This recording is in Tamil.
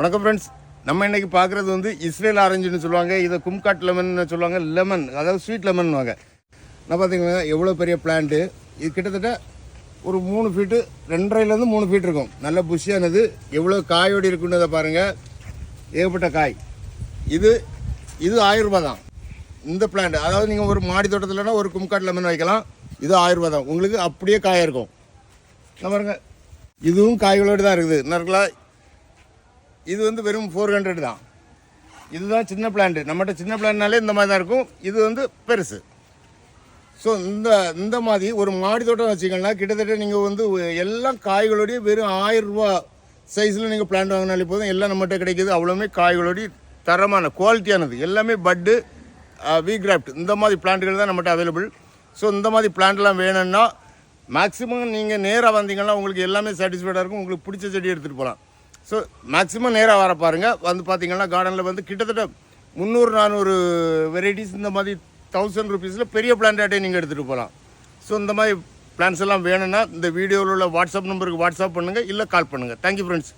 வணக்கம் ஃப்ரெண்ட்ஸ் நம்ம இன்னைக்கு பார்க்குறது வந்து இஸ்ரேல் ஆரஞ்சுன்னு சொல்லுவாங்க இதை கும்காட் லெமன் சொல்லுவாங்க லெமன் அதாவது ஸ்வீட் லெமன் வாங்க. நான் பார்த்தீங்கன்னா எவ்வளோ பெரிய பிளான்ட்டு இது கிட்டத்தட்ட ஒரு மூணு ஃபீட்டு ரெண்டரைலேருந்து மூணு ஃபீட் இருக்கும். நல்ல புஷியானது எவ்வளோ காயோடு இருக்குன்றதை பாருங்கள் ஏகப்பட்ட காய். இது இது ஆயுர்வேதம் தான். இந்த பிளான்ட் அதாவது நீங்கள் ஒரு மாடி தோட்டத்தில்னா ஒரு கும்காட் லெமன் வைக்கலாம். இது ஆயுர்வேதம் தான். உங்களுக்கு அப்படியே காயாக இருக்கும். நான் பாருங்கள் இதுவும் காய்களோடு தான் இருக்குது. நறுக்கலா இது வந்து வெறும் ஃபோர் ஹண்ட்ரட் தான். இதுதான் சின்ன பிளான்ட் நம்மகிட்ட சின்ன பிளான்னாலே இந்த மாதிரி தான் இருக்கும். இது வந்து பெருசு. ஸோ இந்த இந்த மாதிரி ஒரு மாடி தோட்டம் வச்சிங்கன்னா கிட்டத்தட்ட நீங்கள் வந்து எல்லாம் காய்களோடய வெறும் ஆயிரம் ரூபா சைஸில் நீங்கள் பிளான்ட் வாங்கினாலே போதும். எல்லாம் நம்மகிட்ட கிடைக்கிது. அவ்வளோமே காய்களோடய தரமான குவாலிட்டியானது எல்லாமே பட்டு வி கிராஃப்ட் இந்த மாதிரி பிளான்ட்டுகள் தான் நம்மகிட்ட அவைலபிள் ஸோ இந்த மாதிரி பிளான்ட்லாம் வேணும்னா மேக்ஸிமம் நீங்கள் நேராக வந்தீங்கன்னா உங்களுக்கு எல்லாமே சாட்டிஸ்ஃபைடாக இருக்கும். உங்களுக்கு பிடிச்ச செடி எடுத்துகிட்டு போகலாம். ஸோ மேக்ஸிமம் நேராக வர பாருங்கள் வந்து பார்த்தீங்கன்னா கார்டனில் வந்து கிட்டத்தட்ட முந்நூறு நானூறு வெரைட்டிஸ் இந்த மாதிரி தௌசண்ட் ருபீஸில் பெரிய பிளான்டாட்டே நீங்கள் எடுத்துகிட்டு போகலாம் ஸோ இந்த மாதிரி பிளான்ஸ் எல்லாம் வேணும்னா இந்த வீடியோவில் உள்ள வாட்ஸ்அப் நம்பருக்கு வாட்ஸ்அப் பண்ணுங்கள் இல்லை கால் பண்ணுங்கள் தேங்க்யூ ஃப்ரெண்ட்ஸ்